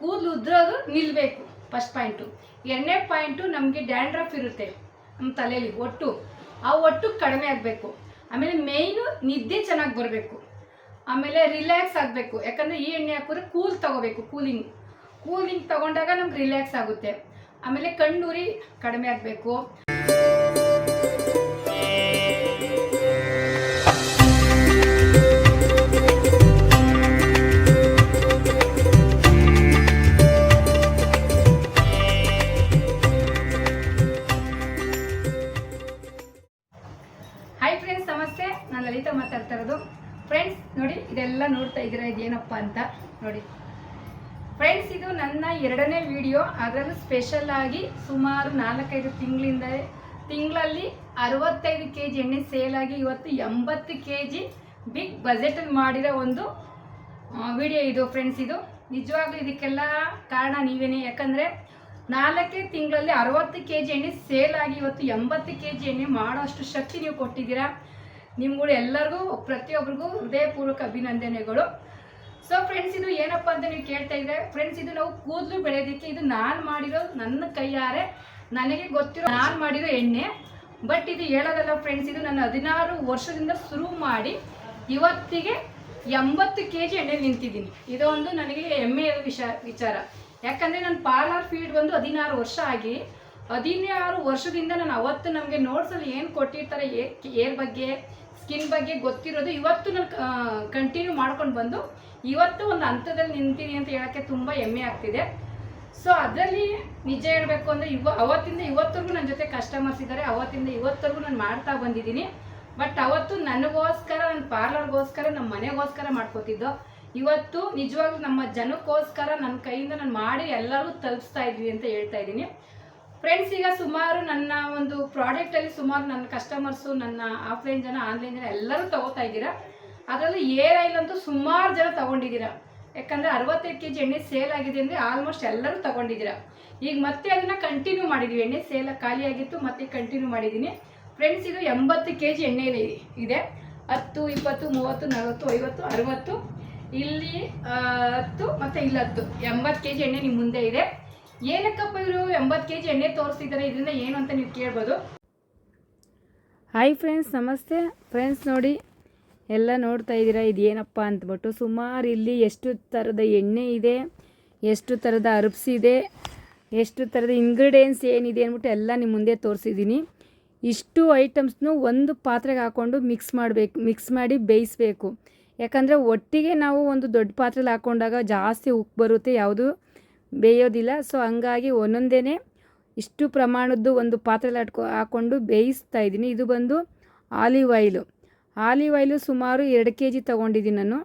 ಕೂದಲು ಉದ್ರೋದು ನಿಲ್ಲಬೇಕು ಫಸ್ಟ್ ಪಾಯಿಂಟು ಎರಡನೇ ಪಾಯಿಂಟು ನಮಗೆ ಡ್ಯಾಂಡ್ರಫ್ ಇರುತ್ತೆ ನಮ್ಮ ತಲೆಯಲ್ಲಿ, ಒಟ್ಟು. ಆ ಒಟ್ಟು ಕಡಿಮೆ ಆಗಬೇಕು. ಆಮೇಲೆ ಮೇಯ್ನು ನಿದ್ದೆ ಚೆನ್ನಾಗಿ ಬರಬೇಕು. ಆಮೇಲೆ ರಿಲ್ಯಾಕ್ಸ್ ಆಗಬೇಕು. ಯಾಕಂದರೆ ಈ ಎಣ್ಣೆ ಹಾಕಿದ್ರೆ ಕೂಲ್ ತಗೋಬೇಕು, ಕೂಲಿಂಗ್. ಕೂಲಿಂಗ್ ತಗೊಂಡಾಗ ನಮ್ಗೆ ರಿಲ್ಯಾಕ್ಸ್ ಆಗುತ್ತೆ. ಆಮೇಲೆ ಕಣ್ಣುರಿ ಕಡಿಮೆ ಆಗಬೇಕು. ಇದು ನನ್ನ ಎರಡನೇ ವಿಡಿಯೋ. ಅದರಲ್ಲೂ ಸ್ಪೆಷಲ್ ಆಗಿ ಸುಮಾರು ನಾಲ್ಕೈದು ತಿಂಗಳಿಂದ ತಿಂಗಳಲ್ಲಿ ಅರವತ್ತೈದು ಕೆ ಜಿ ಎಣ್ಣೆ ಸೇಲಾಗಿ ಇವತ್ತು ಎಂಬತ್ತು ಕೆ ಜಿ ಬಿಗ್ ಬಜೆಟಲ್ಲಿ ಮಾಡಿರೋ ಒಂದು ವಿಡಿಯೋ ಇದು ಫ್ರೆಂಡ್ಸ್ ಇದು. ನಿಜವಾಗ್ಲೂ ಇದಕ್ಕೆಲ್ಲ ಕಾರಣ ನೀವೇನೇ. ಯಾಕಂದರೆ ನಾಲ್ಕೇ ತಿಂಗಳಲ್ಲಿ ಅರವತ್ತು ಕೆ ಜಿ ಎಣ್ಣೆ ಸೇಲಾಗಿ ಇವತ್ತು ಎಂಬತ್ತು ಕೆ ಜಿ ಎಣ್ಣೆ ಮಾಡೋಷ್ಟು ಶಕ್ತಿ ನೀವು ಕೊಟ್ಟಿದ್ದೀರಾ. ನಿಮ್ಗಳು ಎಲ್ಲರಿಗೂ ಪ್ರತಿಯೊಬ್ಬರಿಗೂ ಹೃದಯಪೂರ್ವಕ ಅಭಿನಂದನೆಗಳು. ಸೊ ಫ್ರೆಂಡ್ಸ್ ಇದು ಏನಪ್ಪ ಅಂತ ನೀವು ಕೇಳ್ತಾ ಇದ್ರೆ ಫ್ರೆಂಡ್ಸ್ ಇದು ನಾವು ಕೂದಲು ಬೆಳೆಯೋದಕ್ಕೆ ಇದು ನಾನು ಮಾಡಿರೋ ನನ್ನ ಕೈಯಾರೆ, ನನಗೆ ಗೊತ್ತಿರೋ ನಾನು ಮಾಡಿರೋ ಎಣ್ಣೆ. ಬಟ್ ಇದು ಹೇಳೋದಲ್ಲ ಫ್ರೆಂಡ್ಸ್ ಇದು ನಾನು ಹದಿನಾರು ವರ್ಷದಿಂದ ಶುರು ಮಾಡಿ ಇವತ್ತಿಗೆ ಎಂಬತ್ತು ಕೆ ಜಿ ಎಣ್ಣೆ ನಿಂತಿದ್ದೀನಿ. ಇದೊಂದು ನನಗೆ ಹೆಮ್ಮೆಯ ವಿಷ, ವಿಚಾರ. ಯಾಕಂದರೆ ನನ್ನ ಪಾರ್ಲರ್ ಫೀಲ್ಡ್ ಬಂದು ಹದಿನಾರು ವರ್ಷ ಆಗಿ, ಹದಿನಾರು ವರ್ಷದಿಂದ ನಾನು ಅವತ್ತು ನಮಗೆ ನೋಟ್ಸಲ್ಲಿ ಏನು ಕೊಟ್ಟಿರ್ತಾರೆ ಏರ್ ಬಗ್ಗೆ ಸ್ಕಿನ್ ಬಗ್ಗೆ ಗೊತ್ತಿರೋದು ಇವತ್ತು ನಾನು ಕಂಟಿನ್ಯೂ ಮಾಡ್ಕೊಂಡು ಬಂದು ಇವತ್ತು ಒಂದು ಹಂತದಲ್ಲಿ ನಿಂತೀನಿ ಅಂತ ಹೇಳೋಕ್ಕೆ ತುಂಬ ಹೆಮ್ಮೆ ಆಗ್ತಿದೆ. ಸೊ ಅದರಲ್ಲಿ ನಿಜ ಹೇಳಬೇಕು ಅಂದರೆ ಇವ, ಅವತ್ತಿಂದ ಇವತ್ತರೆಗೂ ನನ್ನ ಜೊತೆ ಕಸ್ಟಮರ್ಸ್ ಇದ್ದಾರೆ ಅವತ್ತಿಂದ ಇವತ್ತರೆಗೂ ನಾನು ಮಾಡ್ತಾ ಬಂದಿದ್ದೀನಿ. ಬಟ್ ಅವತ್ತು ನನಗೋಸ್ಕರ ನನ್ನ ಪಾರ್ಲರ್ಗೋಸ್ಕರ ನಮ್ಮ ಮನೆಗೋಸ್ಕರ ಮಾಡ್ಕೋತಿದ್ದೋ. ಇವತ್ತು ನಿಜವಾಗ್ಲೂ ನಮ್ಮ ಜನಕ್ಕೋಸ್ಕರ ನನ್ನ ಕೈಯಿಂದ ನಾನು ಮಾಡಿ ಎಲ್ಲರಿಗೂ ತಲುಪಿಸ್ತಾ ಇದ್ವಿ ಅಂತ ಹೇಳ್ತಾ ಇದ್ದೀನಿ. ಫ್ರೆಂಡ್ಸ್ ಈಗ ಸುಮಾರು ನನ್ನ ಒಂದು ಪ್ರಾಡಕ್ಟಲ್ಲಿ ಸುಮಾರು ನನ್ನ ಕಸ್ಟಮರ್ಸು ನನ್ನ ಆಫ್ಲೈನ್ ಜನ ಆನ್ಲೈನ್ ಜನ ಎಲ್ಲರೂ ತಗೋತಾ ಇದ್ದೀರಾ? ಅದರಲ್ಲೂ ಏರ್ ಆಯಿಲ್ ಅಂತೂ ಸುಮಾರು ಜನ ತಗೊಂಡಿದ್ದೀರಾ? ಯಾಕಂದರೆ ಅರವತ್ತೈದು ಕೆ ಜಿ ಎಣ್ಣೆ ಸೇಲ್ ಆಗಿದೆ ಅಂದರೆ ಆಲ್ಮೋಸ್ಟ್ ಎಲ್ಲರೂ ತಗೊಂಡಿದ್ದೀರಾ? ಈಗ ಮತ್ತೆ ಅದನ್ನು ಕಂಟಿನ್ಯೂ ಮಾಡಿದ್ದೀವಿ. ಎಣ್ಣೆ ಸೇಲ್ ಖಾಲಿಯಾಗಿತ್ತು ಮತ್ತೆ ಕಂಟಿನ್ಯೂ ಮಾಡಿದ್ದೀನಿ. ಫ್ರೆಂಡ್ಸ್ ಇದು ಎಂಬತ್ತು ಕೆ ಜಿ ಎಣ್ಣೆ ಇದೆ. ಹತ್ತು, ಇಪ್ಪತ್ತು, ಮೂವತ್ತು, ನಲವತ್ತು, ಐವತ್ತು, ಅರವತ್ತು, ಇಲ್ಲಿ ಹತ್ತು, ಮತ್ತು ಇಲ್ಲಿ ಹತ್ತು. ಎಂಬತ್ತು ಕೆ ಜಿ ಎಣ್ಣೆ ನಿಮ್ಮ ಮುಂದೆ ಇದೆ. ಏನಕ್ಕಪ್ಪ ಇವರು? ಎಂಬತ್ತು ಕೆ ಜಿ ಎಣ್ಣೆ ತೋರಿಸ್ತಿದ್ದಾರೆ ಇದರಿಂದ ಏನು ಅಂತ ನೀವು ಕೇಳ್ಬೋದು. ಹಾಯ್ ಫ್ರೆಂಡ್ಸ್ ನಮಸ್ತೆ. ಫ್ರೆಂಡ್ಸ್ ನೋಡಿ, ಎಲ್ಲ ನೋಡ್ತಾ ಇದ್ದೀರಾ? ಇದು ಏನಪ್ಪ ಅಂದ್ಬಿಟ್ಟು ಸುಮಾರು ಇಲ್ಲಿ ಎಷ್ಟು ಥರದ ಎಣ್ಣೆ ಇದೆ, ಎಷ್ಟು ಥರದ ಅರ್ಬ್ಸ್ ಎಷ್ಟು ಥರದ ಇಂಗ್ರೀಡಿಯೆಂಟ್ಸ್ ಏನಿದೆ ಅಂದ್ಬಿಟ್ಟು ಎಲ್ಲ ನಿಮ್ಮ ಮುಂದೆ ತೋರಿಸಿದ್ದೀನಿ. ಇಷ್ಟು ಐಟಮ್ಸ್ನು ಒಂದು ಪಾತ್ರೆಗೆ ಹಾಕ್ಕೊಂಡು ಮಿಕ್ಸ್ ಮಾಡಬೇಕು ಮಿಕ್ಸ್ ಮಾಡಿ ಬೇಯಿಸಬೇಕು. ಯಾಕಂದರೆ ಒಟ್ಟಿಗೆ ನಾವು ಒಂದು ದೊಡ್ಡ ಪಾತ್ರೆಲಿ ಹಾಕ್ಕೊಂಡಾಗ ಜಾಸ್ತಿ ಉಪ್ಪು ಬರುತ್ತೆ, ಯಾವುದು ಬೇಯೋದಿಲ್ಲ. ಸೊ ಹಂಗಾಗಿ ಒಂದೊಂದೇ ಇಷ್ಟು ಪ್ರಮಾಣದ್ದು ಒಂದು ಪಾತ್ರೆಲಿ ಹಾಕೊ ಹಾಕ್ಕೊಂಡು ಬೇಯಿಸ್ತಾ ಇದ್ದೀನಿ. ಇದು ಬಂದು ಆಲಿವ್ ಆಯಿಲು. ಆಲಿವ್ ಆಯಿಲು ಸುಮಾರು ಎರಡು ಕೆ ಜಿ ತೊಗೊಂಡಿದ್ದೀನಿ ನಾನು.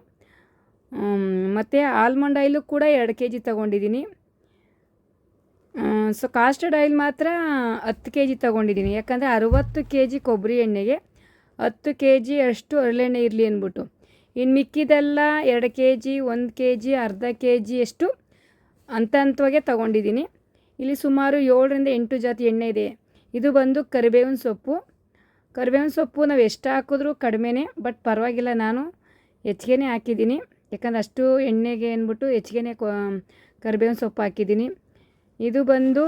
ಮತ್ತು ಆಲ್ಮಂಡ್ ಆಯಿಲು ಕೂಡ ಎರಡು ಕೆ ಜಿ ತೊಗೊಂಡಿದ್ದೀನಿ. ಸೊ ಕಾಸ್ಟರ್ಡ್ ಆಯಿಲ್ ಮಾತ್ರ ಹತ್ತು ಕೆ ಜಿ ತೊಗೊಂಡಿದ್ದೀನಿ. ಯಾಕಂದರೆ ಅರುವತ್ತು ಕೆ ಜಿ ಕೊಬ್ಬರಿ ಎಣ್ಣೆಗೆ ಹತ್ತು ಕೆ ಜಿ ಅಷ್ಟು ಹರಳೆಣ್ಣೆ ಇರಲಿ ಅಂದ್ಬಿಟ್ಟು. ಇನ್ನು ಮಿಕ್ಕಿದೆಲ್ಲ ಎರಡು ಕೆ ಜಿ, ಒಂದು ಕೆ ಜಿ, ಅರ್ಧ ಕೆ ಜಿ ಅಷ್ಟು ಹಂತ ಹಂತವಾಗೆ ತಗೊಂಡಿದ್ದೀನಿ. ಇಲ್ಲಿ ಸುಮಾರು ಏಳರಿಂದ ಎಂಟು ಜಾತಿ ಎಣ್ಣೆ ಇದೆ. ಇದು ಬಂದು ಕರಿಬೇವಿನ ಸೊಪ್ಪು. ಕರಿಬೇವಿನ ಸೊಪ್ಪು ನಾವು ಎಷ್ಟು ಹಾಕಿದ್ರೂ ಕಡಿಮೆನೇ, ಬಟ್ ಪರವಾಗಿಲ್ಲ, ನಾನು ಹೆಚ್ಚಿಗೆನೇ ಹಾಕಿದ್ದೀನಿ. ಯಾಕಂದ್ರೆ ಅಷ್ಟು ಎಣ್ಣೆಗೆ ಅಂದ್ಬಿಟ್ಟು ಹೆಚ್ಚಿಗೆನೇ ಕರಿಬೇವಿನ ಸೊಪ್ಪು ಹಾಕಿದ್ದೀನಿ. ಇದು ಬಂದು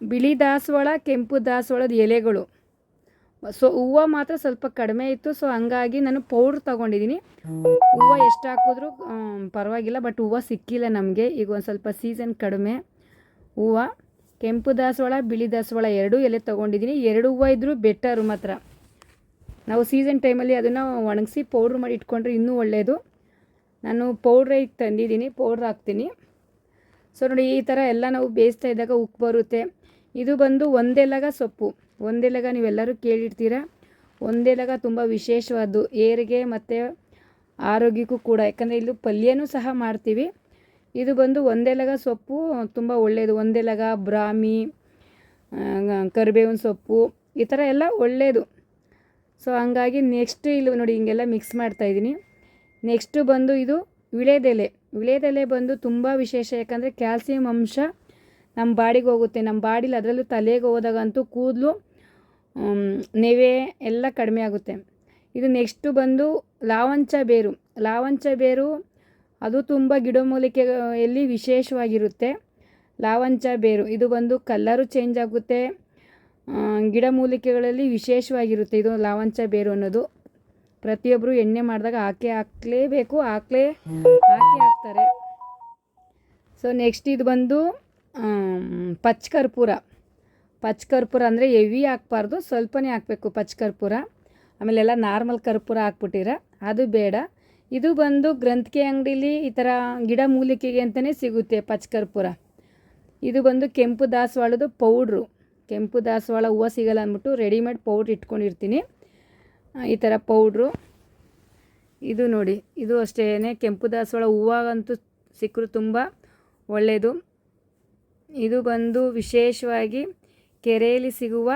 ಬಿಳಿ ದಾಸವಾಳ, ಕೆಂಪು ದಾಸವಾಳದ ಎಲೆಗಳು. ಸೊ ಹೂವು ಮಾತ್ರ ಸ್ವಲ್ಪ ಕಡಿಮೆ ಇತ್ತು. ಸೊ ಹಂಗಾಗಿ ನಾನು ಪೌಡ್ರ್ ತೊಗೊಂಡಿದ್ದೀನಿ. ಹೂವು ಎಷ್ಟು ಹಾಕಿದ್ರೂ ಪರವಾಗಿಲ್ಲ ಬಟ್ ಹೂವು ಸಿಕ್ಕಿಲ್ಲ ನಮಗೆ. ಈಗ ಒಂದು ಸ್ವಲ್ಪ ಸೀಸನ್ ಕಡಿಮೆ. ಹೂವು, ಕೆಂಪು ದಾಸವಾಳ, ಬಿಳಿ ದಾಸವಾಳ ಎರಡೂ ಎಲೆ ತೊಗೊಂಡಿದ್ದೀನಿ. ಎರಡು ಹೂವು ಇದ್ದರೂ ಬೆಟರು ಮಾತ್ರ. ನಾವು ಸೀಸನ್ ಟೈಮಲ್ಲಿ ಅದನ್ನು ಒಣಗಿಸಿ ಪೌಡ್ರ್ ಮಾಡಿ ಇಟ್ಕೊಂಡ್ರೆ ಇನ್ನೂ ಒಳ್ಳೆಯದು ನಾನು ಪೌಡ್ರ್ ಈಗ ತಂದಿದ್ದೀನಿ ಪೌಡ್ರ್ ಹಾಕ್ತೀನಿ. ಸೊ ನೋಡಿ ಈ ಥರ ಎಲ್ಲ ನಾವು ಬೇಯಿಸ್ತಾ ಇದ್ದಾಗ ಉಪ್ಪು ಬರುತ್ತೆ. ಇದು ಬಂದು ಒಂದೆಲಗ ಸೊಪ್ಪು. ಒಂದೆಲಗ ನೀವೆಲ್ಲರೂ ಕೇಳಿರ್ತೀರ. ಒಂದೆಲಗ ತುಂಬ ವಿಶೇಷವಾದ್ದು. ಏರಿಗೆ ಮತ್ತು ಆರೋಗ್ಯಕ್ಕೂ ಕೂಡ. ಯಾಕಂದರೆ ಇಲ್ಲಿ ಪಲ್ಯನೂ ಸಹ ಮಾಡ್ತೀವಿ. ಇದು ಬಂದು ಒಂದೆಲಗ ಸೊಪ್ಪು ತುಂಬ ಒಳ್ಳೆಯದು ಒಂದೆಲಗ ಬ್ರಾಹ್ಮಿ ಆ, ಕರಿಬೇವಿನ ಸೊಪ್ಪು ಈ ಥರ ಎಲ್ಲ ಒಳ್ಳೆಯದು ಸೊ ಹಂಗಾಗಿ ನೆಕ್ಸ್ಟ್ ಇಲ್ಲಿ ನೋಡಿ ಹಿಂಗೆಲ್ಲ ಮಿಕ್ಸ್ ಮಾಡ್ತಾಯಿದ್ದೀನಿ ನೆಕ್ಸ್ಟು ಬಂದು ಇದು ವಿಳೆದೆಲೆ. ವಿಳೆದೆಲೆ ಬಂದು ತುಂಬ ವಿಶೇಷ. ಯಾಕಂದರೆ ಕ್ಯಾಲ್ಸಿಯಂ ಅಂಶ ನಮ್ಮ ಬಾಡಿಗೆ ಹೋಗುತ್ತೆ. ನಮ್ಮ ಬಾಡಿಲಿ ಅದರಲ್ಲೂ ತಲೆಗೆ ಹೋದಾಗಂತೂ ಕೂದಲು ನೆವೆ ಎಲ್ಲ ಕಡಿಮೆ ಆಗುತ್ತೆ. ಇದು ನೆಕ್ಸ್ಟು ಬಂದು ಲಾವಂಚ ಬೇರು. ಲಾವಂಚ ಬೇರು, ಅದು ತುಂಬ ಗಿಡಮೂಲಿಕೆಯಲ್ಲಿ ವಿಶೇಷವಾಗಿರುತ್ತೆ. ಲಾವಂಚ ಬೇರು, ಇದು ಬಂದು ಕಲ್ಲರು ಚೇಂಜ್ ಆಗುತ್ತೆ. ಗಿಡಮೂಲಿಕೆಗಳಲ್ಲಿ ವಿಶೇಷವಾಗಿರುತ್ತೆ ಇದು ಲಾವಂಚ ಬೇರು ಅನ್ನೋದು. ಪ್ರತಿಯೊಬ್ಬರು ಎಣ್ಣೆ ಮಾಡಿದಾಗ ಹಾಕಿ ಹಾಕಲೇಬೇಕು, ಹಾಕಲೇ, ಹಾಕಿ ಹಾಕ್ತಾರೆ. ಸೊ ನೆಕ್ಸ್ಟ್ ಇದು ಬಂದು ಪಚ್ಚ ಕರ್ಪೂರ. ಪಚ್ಚ ಕರ್ಪೂರ ಅಂದರೆ ಹೆವಿ ಹಾಕ್ಬಾರ್ದು, ಸ್ವಲ್ಪನೇ ಹಾಕಬೇಕು ಪಚ್ಚ ಕರ್ಪೂರ ಆಮೇಲೆಲ್ಲ ನಾರ್ಮಲ್ ಕರ್ಪೂರ ಹಾಕ್ಬಿಟ್ಟಿರ, ಅದು ಬೇಡ. ಇದು ಬಂದು ಗ್ರಂಥಿಕೆ ಅಂಗಡೀಲಿ ಈ ಥರ ಗಿಡ ಮೂಲಿಕೆಗೆ ಅಂತಲೇ ಸಿಗುತ್ತೆ ಪಚ್ಚ ಕರ್ಪೂರ ಇದು ಬಂದು ಕೆಂಪು ದಾಸವಾಳದ ಪೌಡ್ರು. ಕೆಂಪು ದಾಸವಾಳ ಹೂವು ಸಿಗಲ್ಲ ಅಂದ್ಬಿಟ್ಟು ರೆಡಿಮೇಡ್ ಪೌಡ್ರ್ ಇಟ್ಕೊಂಡಿರ್ತೀನಿ. ಈ ಥರ ಪೌಡ್ರು. ಇದು ನೋಡಿ, ಇದು ಅಷ್ಟೇ ಕೆಂಪು ದಾಸವಾಳ ಹೂವಾಗಂತೂ ಸಿಕ್ಕರು ತುಂಬ ಒಳ್ಳೆಯದು ಇದು ಬಂದು ವಿಶೇಷವಾಗಿ ಕೆರೆಯಲ್ಲಿ ಸಿಗುವ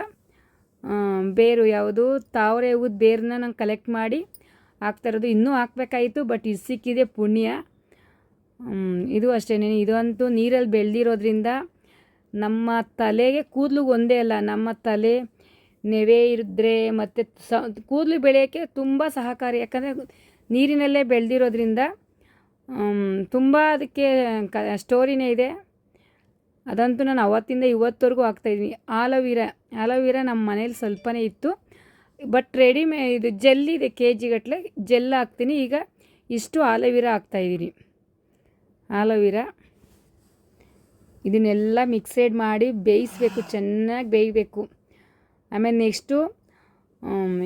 ಬೇರು ಯಾವುದು? ತಾವರೆ ಹೂದ ಬೇರನ್ನ ನಾನು ಕಲೆಕ್ಟ್ ಮಾಡಿ ಹಾಕ್ತಾ ಇರೋದು ಇನ್ನೂ ಹಾಕ್ಬೇಕಾಯಿತು ಬಟ್ ಇದು ಸಿಕ್ಕಿದೆ ಪುಣ್ಯ. ಇದು ಅಷ್ಟೇ ಇದಂತೂ ನೀರಲ್ಲಿ ಬೆಳೆದಿರೋದ್ರಿಂದ ನಮ್ಮ ತಲೆಗೆ ಕೂದಲು ಒಂದೇ ಅಲ್ಲ, ನಮ್ಮ ತಲೆ ನೆವೆ ಇರಿದ್ರೆ ಮತ್ತು ಸ, ಕೂದಲು ಬೆಳೆಯೋಕ್ಕೆ ತುಂಬ ಸಹಕಾರಿ. ಯಾಕಂದರೆ ನೀರಿನಲ್ಲೇ ಬೆಳೆದಿರೋದ್ರಿಂದ ತುಂಬ ಅದಕ್ಕೆ ಕ ಸ್ಟೋರಿನೇ ಇದೆ. ಅದಂತೂ ನಾನು ಅವತ್ತಿಂದ ಇವತ್ತವರೆಗೂ ಹಾಕ್ತಾಯಿದ್ದೀನಿ ಆಲೋವಿರಾ ಆಲೋವಿರಾ ನಮ್ಮ ಮನೇಲಿ ಸ್ವಲ್ಪನೇ ಇತ್ತು. ಬಟ್ ರೆಡಿಮೇ ಇದು ಜೆಲ್ ಇದೆ ಕೆ ಜಿಗಟ್ಟಲೆ ಜೆಲ್ ಹಾಕ್ತೀನಿ. ಈಗ ಇಷ್ಟು ಆಲೋವಿರಾ ಹಾಕ್ತಾಯಿದ್ದೀನಿ ಆಲೋವಿರಾ. ಇದನ್ನೆಲ್ಲ ಮಿಕ್ಸೆಡ್ ಮಾಡಿ ಬೇಯಿಸ್ಬೇಕು, ಚೆನ್ನಾಗಿ ಬೇಯಬೇಕು. ಆಮೇಲೆ ನೆಕ್ಸ್ಟು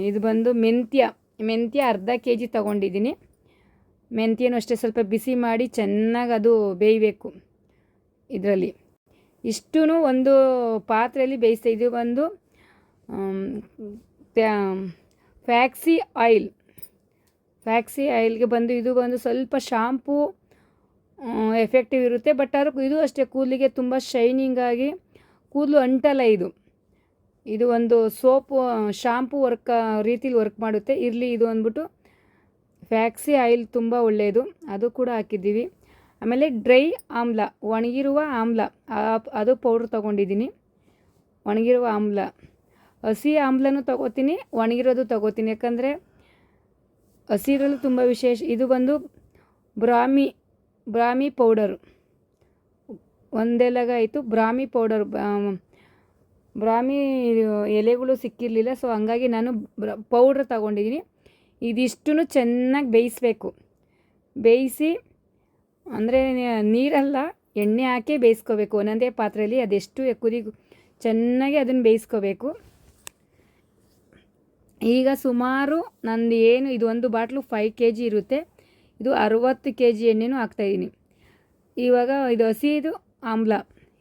ಇದು ಬಂದು ಮೆಂತ್ಯ. ಮೆಂತ್ಯ ಅರ್ಧ ಕೆ ಜಿ ತೊಗೊಂಡಿದ್ದೀನಿ. ಮೆಂತ್ಯನೂ ಅಷ್ಟೇ ಸ್ವಲ್ಪ ಬಿಸಿ ಮಾಡಿ ಚೆನ್ನಾಗಿ ಅದು ಬೇಯಬೇಕು. ಇದರಲ್ಲಿ. ಇಷ್ಟೂ ಒಂದು ಪಾತ್ರೆಯಲ್ಲಿ ಬೇಯಿಸ್ತಾ ಇದು ಒಂದು ಫ್ಯಾಕ್ಸಿ ಆಯಿಲ್. ಫ್ಯಾಕ್ಸಿ ಆಯಿಲ್ಗೆ ಬಂದು ಇದು ಬಂದು ಸ್ವಲ್ಪ ಶಾಂಪೂ ಎಫೆಕ್ಟಿವ್ ಇರುತ್ತೆ. ಬಟ್ ಆದ್ರೂ ಇದು ಅಷ್ಟೇ, ಕೂದಲಿಗೆ ತುಂಬ ಶೈನಿಂಗ್ ಆಗಿ ಕೂದಲು ಅಂಟಲ್ಲ ಇದು. ಇದು ಒಂದು ಸೋಪು ಶಾಂಪೂ ವರ್ಕ್ ರೀತಿಲಿ ವರ್ಕ್ ಮಾಡುತ್ತೆ. ಇರಲಿ ಇದು ಅಂದ್ಬಿಟ್ಟು ಫ್ಯಾಕ್ಸಿ ಆಯಿಲ್ ತುಂಬ ಒಳ್ಳೆಯದು. ಅದು ಕೂಡ ಹಾಕಿದ್ದೀವಿ. ಆಮೇಲೆ ಡ್ರೈ ಆಮ್ಲ, ಒಣಗಿರುವ ಆಮ್ಲ ಅದು ಪೌಡ್ರ್ ತೊಗೊಂಡಿದ್ದೀನಿ. ಒಣಗಿರುವ ಆಮ್ಲ. ಹಸಿ ಆಮ್ಲನೂ ತೊಗೋತೀನಿ, ಒಣಗಿರೋದು ತೊಗೋತೀನಿ. ಯಾಕಂದರೆ ಹಸಿರಲ್ಲೂ ತುಂಬ ವಿಶೇಷ, ಇದು ಬಂದು ಬ್ರಾಮಿ ಬ್ರಾಮಿ ಪೌಡರು ಒಂದೆಲಗ ಆಯಿತು ಬ್ರಾಮಿ ಪೌಡರ್ ಬ್ರಾಮಿ ಎಲೆಗಳು ಸಿಕ್ಕಿರಲಿಲ್ಲ ಸೊ ಹಂಗಾಗಿ ನಾನು ಬ್ರ ಪೌಡ್ರ್ ತಗೊಂಡಿದ್ದೀನಿ. ಇದಿಷ್ಟು ಚೆನ್ನಾಗಿ ಬೇಯಿಸ್ಬೇಕು. ಬೇಯಿಸಿ ಅಂದರೆ ನೀರಲ್ಲ, ಎಣ್ಣೆ ಹಾಕಿ ಬೇಯಿಸ್ಕೋಬೇಕು. ಒಂದೊಂದೇ ಪಾತ್ರೆಯಲ್ಲಿ ಅದೆಷ್ಟು ಕುದಿ ಚೆನ್ನಾಗಿ ಅದನ್ನು ಬೇಯಿಸ್ಕೋಬೇಕು. ಈಗ ಸುಮಾರು ನಂದು ಏನು, ಇದು ಒಂದು ಬಾಟ್ಲು ಫೈವ್ ಕೆ ಜಿ ಇರುತ್ತೆ. ಇದು ಅರುವತ್ತು ಕೆ ಜಿ ಎಣ್ಣೆನೂ ಹಾಕ್ತಾಯಿದ್ದೀನಿ ಇವಾಗ ಇದು ಹಸಿದು ಆಮ್ಲ.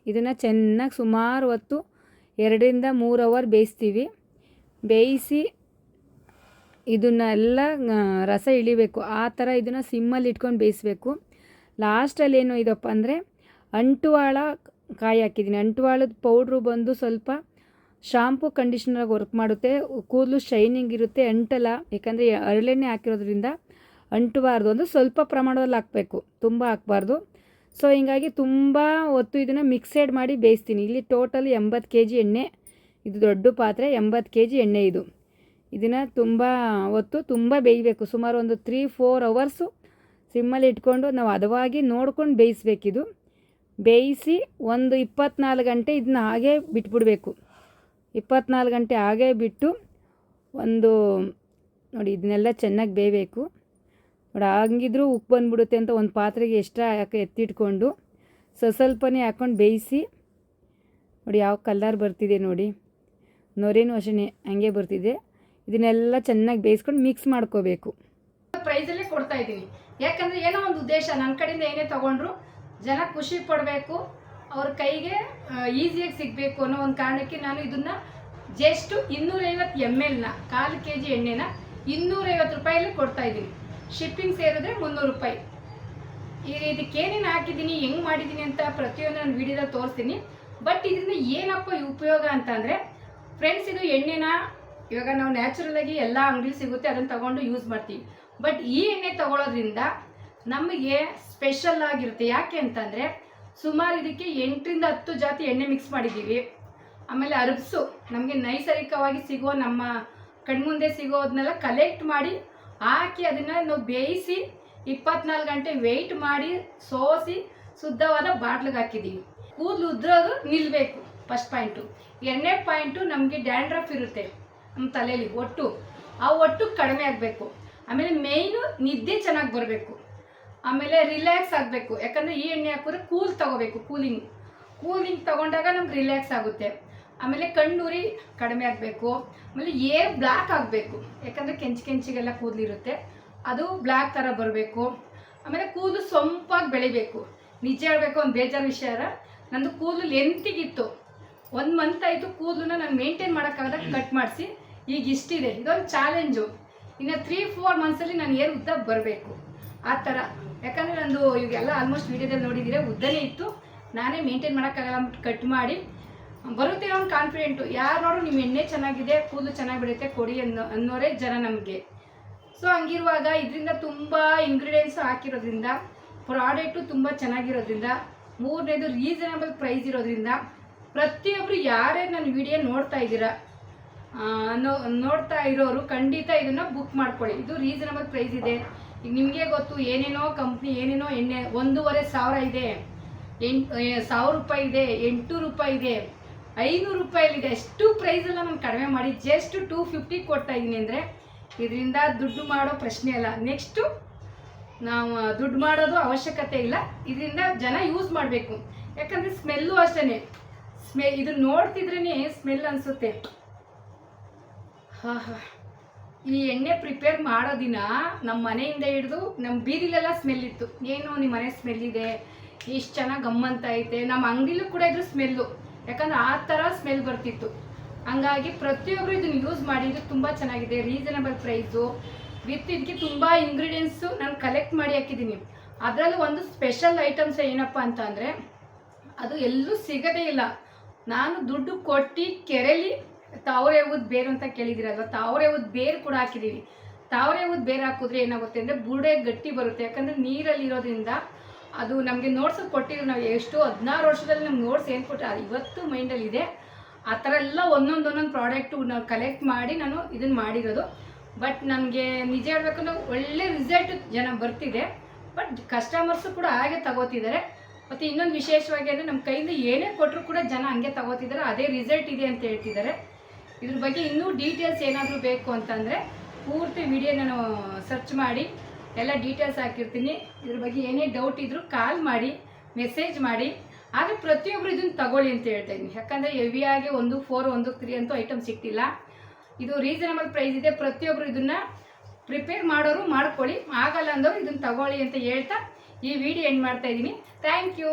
ಇದನ್ನು ಚೆನ್ನಾಗಿ ಸುಮಾರು ಹೊತ್ತು ಎರಡರಿಂದ ಮೂರು ಅವರ್ ಬೇಯಿಸ್ತೀವಿ. ಬೇಯಿಸಿ ಇದನ್ನೆಲ್ಲ ರಸ ಇಳಿಬೇಕು. ಆ ಥರ ಇದನ್ನು ಸಿಮ್ಮಲ್ಲಿ ಇಟ್ಕೊಂಡು ಬೇಯಿಸ್ಬೇಕು. ಲಾಸ್ಟಲ್ಲಿ ಏನು ಇದಪ್ಪ ಅಂದರೆ ಅಂಟುವಾಳ ಕಾಯಿ ಹಾಕಿದ್ದೀನಿ ಅಂಟುವಾಳದ ಪೌಡ್ರು ಬಂದು ಸ್ವಲ್ಪ ಶಾಂಪು ಕಂಡೀಷ್ನರಾಗಿ ವರ್ಕ್ ಮಾಡುತ್ತೆ. ಕೂದಲು ಶೈನಿಂಗ್ ಇರುತ್ತೆ. ಅಂಟಲ್ಲ, ಯಾಕಂದರೆ ಅರಳೆಣ್ಣೆ ಹಾಕಿರೋದ್ರಿಂದ ಅಂಟಬಾರ್ದು ಅಂದರೆ ಸ್ವಲ್ಪ ಪ್ರಮಾಣದಲ್ಲಿ ಹಾಕಬೇಕು. ತುಂಬ ಹಾಕ್ಬಾರ್ದು. ಸೊ ಹೀಗಾಗಿ ತುಂಬ ಹೊತ್ತು ಇದನ್ನು ಮಿಕ್ಸೆಡ್ ಮಾಡಿ ಬೇಯಿಸ್ತೀನಿ. ಇಲ್ಲಿ ಟೋಟಲ್ ಎಂಬತ್ತು ಕೆ ಜಿ ಎಣ್ಣೆ, ಇದು ದೊಡ್ಡ ಪಾತ್ರೆ, ಎಂಬತ್ತು ಕೆ ಜಿ ಎಣ್ಣೆ ಇದು. ಇದನ್ನು ತುಂಬ ಹೊತ್ತು ತುಂಬ ಬೇಯಬೇಕು. ಸುಮಾರು ಒಂದು ತ್ರೀ ಫೋರ್ ಅವರ್ಸು ಸಿಮ್ಮಲ್ಲಿ ಇಟ್ಕೊಂಡು ನಾವು ಹದವಾಗಿ ನೋಡ್ಕೊಂಡು ಬೇಯಿಸ್ಬೇಕಿದು. ಬೇಯಿಸಿ ಒಂದು ಇಪ್ಪತ್ನಾಲ್ಕು ಗಂಟೆ ಇದನ್ನ ಹಾಗೆ ಬಿಟ್ಬಿಡಬೇಕು. ಇಪ್ಪತ್ನಾಲ್ಕು ಗಂಟೆ ಹಾಗೆ ಬಿಟ್ಟು ಒಂದು, ನೋಡಿ ಇದನ್ನೆಲ್ಲ ಚೆನ್ನಾಗಿ ಬೇಯಬೇಕು. ನೋಡಿ ಹಂಗಿದ್ರೂ ಉಪ್ಪು ಬಂದ್ಬಿಡುತ್ತೆ ಅಂತ ಒಂದು ಪಾತ್ರೆಗೆ ಎಕ್ಸ್ಟ್ರಾ ಹಾಕಿ ಎತ್ತಿಟ್ಕೊಂಡು ಸ್ವಲ್ಪ ಸ್ವಲ್ಪನೇ ಹಾಕ್ಕೊಂಡು ಬೇಯಿಸಿ. ನೋಡಿ ಯಾವ ಕಲರ್ ಬರ್ತಿದೆ ನೋಡಿ. ನೊರೇನು ಅಷ್ಟೇ ಹಂಗೆ ಬರ್ತಿದೆ. ಇದನ್ನೆಲ್ಲ ಚೆನ್ನಾಗಿ ಬೇಯಿಸ್ಕೊಂಡು ಮಿಕ್ಸ್ ಮಾಡ್ಕೋಬೇಕು. ಪ್ರೈಸಲ್ಲೇ ಕೊಡ್ತಾ ಇದ್ದೀನಿ. ಯಾಕಂದ್ರೆ ಏನೋ ಒಂದು ಉದ್ದೇಶ. ನನ್ನ ಕಡೆಯಿಂದ ಏನೇ ತಗೊಂಡ್ರು ಜನ ಖುಷಿ ಪಡಬೇಕು, ಅವ್ರ ಕೈಗೆ ಈಸಿಯಾಗಿ ಸಿಗಬೇಕು ಅನ್ನೋ ಒಂದು ಕಾರಣಕ್ಕೆ ನಾನು ಇದನ್ನ ಜಸ್ಟ್ ಇನ್ನೂರೈವತ್ತು ಎಂ ಎಲ್ನ ಕಾಲು ಕೆ ಜಿ ಎಣ್ಣೆನ ಇನ್ನೂರೈವತ್ತು ರೂಪಾಯಲ್ಲಿ ಕೊಡ್ತಾ ಇದ್ದೀನಿ. ಶಿಪ್ಪಿಂಗ್ ಸೇರಿದ್ರೆ ಮುನ್ನೂರು ರೂಪಾಯಿ. ಈ ಇದಕ್ಕೆ ಏನೇನು ಹಾಕಿದ್ದೀನಿ, ಹೆಂಗೆ ಮಾಡಿದ್ದೀನಿ ಅಂತ ಪ್ರತಿಯೊಂದು ನಾನು ವಿಡಿಯೋದಲ್ಲಿ ತೋರಿಸ್ತೀನಿ. ಬಟ್ ಇದರಿಂದ ಏನಪ್ಪ ಉಪಯೋಗ ಅಂತಂದರೆ ಫ್ರೆಂಡ್ಸ್ ಇದು ಎಣ್ಣೆನ ಇವಾಗ ನಾವು ನ್ಯಾಚುರಲ್ ಆಗಿ ಎಲ್ಲ ಅಂಗಡಿ ಸಿಗುತ್ತೆ, ಅದನ್ನು ತಗೊಂಡು ಯೂಸ್ ಮಾಡ್ತೀವಿ. ಬಟ್ ಈ ಎಣ್ಣೆ ತಗೊಳ್ಳೋದ್ರಿಂದ ನಮಗೆ ಸ್ಪೆಷಲ್ ಆಗಿರುತ್ತೆ. ಯಾಕೆ ಅಂತಂದರೆ ಸುಮಾರು ಇದಕ್ಕೆ ಎಂಟರಿಂದ ಹತ್ತು ಜಾತಿ ಎಣ್ಣೆ ಮಿಕ್ಸ್ ಮಾಡಿದ್ದೀವಿ. ಆಮೇಲೆ ಅರಬ್ಸು ನಮಗೆ ನೈಸರ್ಗಿಕವಾಗಿ ಸಿಗೋ ನಮ್ಮ ಕಣ್ಮುಂದೆ ಸಿಗೋದನ್ನೆಲ್ಲ ಕಲೆಕ್ಟ್ ಮಾಡಿ ಹಾಕಿ ಅದನ್ನು ನಾವು ಬೇಯಿಸಿ ಇಪ್ಪತ್ನಾಲ್ಕು ಗಂಟೆ ವೆಯ್ಟ್ ಮಾಡಿ ಸೋಸಿ ಶುದ್ಧವಾದ ಬಾಟ್ಲಿಗೆ ಹಾಕಿದ್ದೀವಿ. ಕೂದಲು ಉದ್ರೋದು ನಿಲ್ಲಬೇಕು ಫಸ್ಟ್ ಪಾಯಿಂಟು ಎರಡನೇ ಪಾಯಿಂಟು ನಮಗೆ ಡ್ಯಾಂಡ್ರಫ್ ಇರುತ್ತೆ ನಮ್ಮ ತಲೆಯಲ್ಲಿ ಒಟ್ಟು. ಆ ಒಟ್ಟು ಕಡಿಮೆ ಆಗಬೇಕು. ಆಮೇಲೆ ಮೇಯ್ನು ನಿದ್ದೆ ಚೆನ್ನಾಗಿ ಬರಬೇಕು. ಆಮೇಲೆ ರಿಲ್ಯಾಕ್ಸ್ ಆಗಬೇಕು. ಯಾಕಂದರೆ ಈ ಎಣ್ಣೆ ಹಾಕಿದ್ರೆ ಕೂಲ್ ತಗೋಬೇಕು ಕೂಲಿಂಗ್ ಕೂಲಿಂಗ್ ತಗೊಂಡಾಗ ನಮ್ಗೆ ರಿಲ್ಯಾಕ್ಸ್ ಆಗುತ್ತೆ. ಆಮೇಲೆ ಕಣ್ಣುರಿ ಕಡಿಮೆ ಆಗಬೇಕು. ಆಮೇಲೆ ಏರ್ ಬ್ಲ್ಯಾಕ್ ಆಗಬೇಕು. ಯಾಕಂದರೆ ಕೆಂಚು ಕೆಂಚಿಗೆಲ್ಲ ಕೂದಲಿರುತ್ತೆ. ಅದು ಬ್ಲ್ಯಾಕ್ ಥರ ಬರಬೇಕು. ಆಮೇಲೆ ಕೂದಲು ಸೊಂಪಾಗಿ ಬೆಳಿಬೇಕು. ನಿಜ ಹೇಳಬೇಕು ಒಂದು ಬೇಜಾರು ವಿಷಯ ನಂದು ಕೂದಲು ಲೆಂತಿಗಿತ್ತು ಒಂದು ಮಂತ್ ಆಯಿತು ಕೂದಲನ್ನ ನಾನು ಮೇಂಟೈನ್ ಮಾಡೋಕ್ಕಾಗದ ಕಟ್ ಮಾಡಿಸಿ. ಈಗ ಇಷ್ಟಿದೆ. ಇದೊಂದು ಚಾಲೆಂಜು ಇನ್ನು ತ್ರೀ ಫೋರ್ ಮಂತ್ಸಲ್ಲಿ ನಾನು ಏರ್ ಉದ್ದ ಬರಬೇಕು. ಆ ಥರ. ಯಾಕಂದರೆ ನಂದು ಇವಾಗೆಲ್ಲ ಆಲ್ಮೋಸ್ಟ್ ವೀಡಿಯೋದಲ್ಲಿ ನೋಡಿದಿರ, ಉದ್ದನೇ ಇತ್ತು. ನಾನೇ ಮೇಂಟೈನ್ ಮಾಡೋಕ್ಕಾಗಲ್ಲ ಕಟ್ ಮಾಡಿ. ಬರುತ್ತೆ ಒಂದು ಕಾನ್ಫಿಡೆಂಟು ಯಾರು ನೋಡು ನಿಮ್ಮ ಎಣ್ಣೆ ಚೆನ್ನಾಗಿದೆ, ಕೂದಲು ಚೆನ್ನಾಗಿ ಬಿಡುತ್ತೆ ಕೊಡಿ ಅನ್ನೋ, ಅನ್ನೋರೇ ಜನ ನಮಗೆ. ಸೊ ಹಂಗಿರುವಾಗ ಇದರಿಂದ ತುಂಬ ಇಂಗ್ರೀಡಿಯೆಂಟ್ಸು ಹಾಕಿರೋದ್ರಿಂದ ಪ್ರಾಡಕ್ಟು ತುಂಬ ಚೆನ್ನಾಗಿರೋದ್ರಿಂದ, ಮೂರನೇದು ರೀಸನಬಲ್ ಪ್ರೈಸ್ ಇರೋದ್ರಿಂದ ಪ್ರತಿಯೊಬ್ಬರು ಯಾರೇ ನನ್ನ ವಿಡಿಯೋ ನೋಡ್ತಾ ಇದ್ದೀರಾ ನೋಡ್ತಾ ಇರೋರು ಖಂಡಿತ ಇದನ್ನ ಬುಕ್ ಮಾಡ್ಕೊಳ್ಳಿ. ಇದು ರೀಸನಬಲ್ ಪ್ರೈಸ್ ಇದೆ. ಈಗ ನಿಮಗೆ ಗೊತ್ತು, ಏನೇನೋ ಕಂಪ್ನಿ ಏನೇನೋ ಎಣ್ಣೆ, ಒಂದೂವರೆ ಸಾವಿರ ಇದೆ. ಎಂಟು ಸಾವಿರ ರೂಪಾಯಿ ಇದೆ, ಎಂಟು ರೂಪಾಯಿ ಇದೆ, ಐನೂರು ರೂಪಾಯಿಲಿದೆ ಅಷ್ಟು ಪ್ರೈಸೆಲ್ಲ ನಾನು ಕಡಿಮೆ ಮಾಡಿ ಜಸ್ಟ್ ಟೂ ಫಿಫ್ಟಿ ಕೊಡ್ತಾ ಇದ್ದೀನಿ ಅಂದರೆ ಇದರಿಂದ ದುಡ್ಡು ಮಾಡೋ ಪ್ರಶ್ನೆ ಅಲ್ಲ. ನೆಕ್ಸ್ಟು ನಾವು ದುಡ್ಡು ಮಾಡೋದು ಅವಶ್ಯಕತೆ ಇಲ್ಲ. ಇದರಿಂದ ಜನ ಯೂಸ್ ಮಾಡಬೇಕು. ಯಾಕಂದರೆ ಸ್ಮೆಲ್ಲು ಅಷ್ಟೇ ಸ್ಮೆ, ಇದು ನೋಡ್ತಿದ್ರೇ ಸ್ಮೆಲ್ ಅನಿಸುತ್ತೆ. ಹಾ ಹಾ ಈ ಎಣ್ಣೆ ಪ್ರಿಪೇರ್ ಮಾಡೋ ದಿನ ನಮ್ಮ ಮನೆಯಿಂದ ಹಿಡಿದು ನಮ್ಮ ಬೀದಿಲೆಲ್ಲ ಸ್ಮೆಲ್ ಇತ್ತು. ಏನು ನಿಮ್ಮ ಮನೆ ಸ್ಮೆಲ್ ಇದೆ ಎಷ್ಟು ಚೆನ್ನಾಗಿ ಗಮ್ಮಂತ ಐತೆ ನಮ್ಮ ಅಂಗಡಿಲೂ ಕೂಡ ಇದ್ರು ಸ್ಮೆಲ್ಲು ಯಾಕಂದ್ರೆ ಆ ಥರ ಸ್ಮೆಲ್ ಬರ್ತಿತ್ತು. ಹಂಗಾಗಿ ಪ್ರತಿಯೊಬ್ಬರು ಇದನ್ನು ಯೂಸ್ ಮಾಡಿದ್ರು ತುಂಬ ಚೆನ್ನಾಗಿದೆ ರೀಸನಬಲ್ ಪ್ರೈಸು ವಿತ್ ಇದಕ್ಕೆ ತುಂಬ ಇಂಗ್ರೀಡಿಯೆಂಟ್ಸು ನಾನು ಕಲೆಕ್ಟ್ ಮಾಡಿ ಹಾಕಿದ್ದೀನಿ. ಅದರಲ್ಲೂ ಒಂದು ಸ್ಪೆಷಲ್ ಐಟಮ್ಸ್ ಏನಪ್ಪ ಅಂತ ಅಂದರೆ, ಅದು ಎಲ್ಲೂ ಸಿಗದೇ ಇಲ್ಲ. ನಾನು ದುಡ್ಡು ಕೊಟ್ಟು ಕೆರೆಲಿ ತಾವರೆ ಊದ್ ಬೇರು ಅಂತ ಕೇಳಿದಿರಲ್ವ ತಾವರೆ ಊದ್ ಬೇರು ಕೂಡ ಹಾಕಿದ್ದೀವಿ. ತಾವರೆ ಊದ್ ಬೇರು ಹಾಕಿದ್ರೆ ಏನಾಗುತ್ತೆ ಅಂದರೆ ಬುಡೆ ಗಟ್ಟಿ ಬರುತ್ತೆ. ಯಾಕಂದರೆ ನೀರಲ್ಲಿ ಇರೋದ್ರಿಂದ ಅದು ನಮಗೆ ನೋಟ್ಸ್ ಕೊಟ್ಟಿದ್ರು ನಾವು ಎಷ್ಟು ಹದಿನಾರು ವರ್ಷದಲ್ಲಿ ನಮ್ಗೆ ನೋಟ್ಸ್ ಏನು ಕೊಟ್ಟರೆ ಇವತ್ತು ಮೈಂಡಲ್ಲಿ ಇದೆ. ಆ ಥರ ಎಲ್ಲ ಒಂದೊಂದು ಒಂದೊಂದು ಪ್ರಾಡಕ್ಟು ನಾವು ಕಲೆಕ್ಟ್ ಮಾಡಿ ನಾನು ಇದನ್ನು ಮಾಡಿರೋದು. ಬಟ್ ನನಗೆ ನಿಜ ಹೇಳ್ಬೇಕಂದ್ರೆ ಒಳ್ಳೆ ರಿಸಲ್ಟ್ ಜನ ಬರ್ತಿದೆ. ಬಟ್ ಕಸ್ಟಮರ್ಸು ಕೂಡ ಹಾಗೆ ತಗೋತಿದ್ದಾರೆ. ಮತ್ತು ಇನ್ನೊಂದು ವಿಶೇಷವಾಗಿ ಅಂದರೆ ನಮ್ಮ ಕೈಯಿಂದ ಏನೇ ಕೊಟ್ಟರು ಕೂಡ ಜನ ಹಂಗೆ ತಗೋತಿದ್ದಾರೆ. ಅದೇ ರಿಸಲ್ಟ್ ಇದೆ ಅಂತ ಹೇಳ್ತಿದ್ದಾರೆ. ಇದ್ರ ಬಗ್ಗೆ ಇನ್ನೂ ಡೀಟೇಲ್ಸ್ ಏನಾದರೂ ಬೇಕು ಅಂತಂದರೆ ಪೂರ್ತಿ ವಿಡಿಯೋ ನಾನು ಸರ್ಚ್ ಮಾಡಿ, ಎಲ್ಲ ಡೀಟೇಲ್ಸ್ ಹಾಕಿರ್ತೀನಿ. ಇದ್ರ ಬಗ್ಗೆ ಏನೇ ಡೌಟ್ ಇದ್ದರೂ ಕಾಲ್ ಮಾಡಿ ಮೆಸೇಜ್ ಮಾಡಿ. ಆದರೆ ಪ್ರತಿಯೊಬ್ಬರು ಇದನ್ನು ತಗೊಳ್ಳಿ ಅಂತ ಹೇಳ್ತಾ ಇದ್ದೀನಿ. ಯಾಕಂದರೆ ಹೆವಿಯಾಗಿ ಒಂದು ಫೋರ್ ಒಂದು ತ್ರೀ ಅಂತೂ ಐಟಮ್ ಸಿಗ್ತಿಲ್ಲ. ಇದು ರೀಸನಬಲ್ ಪ್ರೈಸ್ ಇದೆ. ಪ್ರತಿಯೊಬ್ಬರು ಇದನ್ನು ಪ್ರಿಪೇರ್ ಮಾಡೋರು ಮಾಡ್ಕೊಳ್ಳಿ. ಆಗಲ್ಲ ಅಂದವರು ಇದನ್ನು ತಗೊಳ್ಳಿ ಅಂತ ಹೇಳ್ತಾ ಈ ವಿಡಿಯೋ ಎಂಡ್ ಮಾಡ್ತಾ ಇದ್ದೀನಿ. Thank you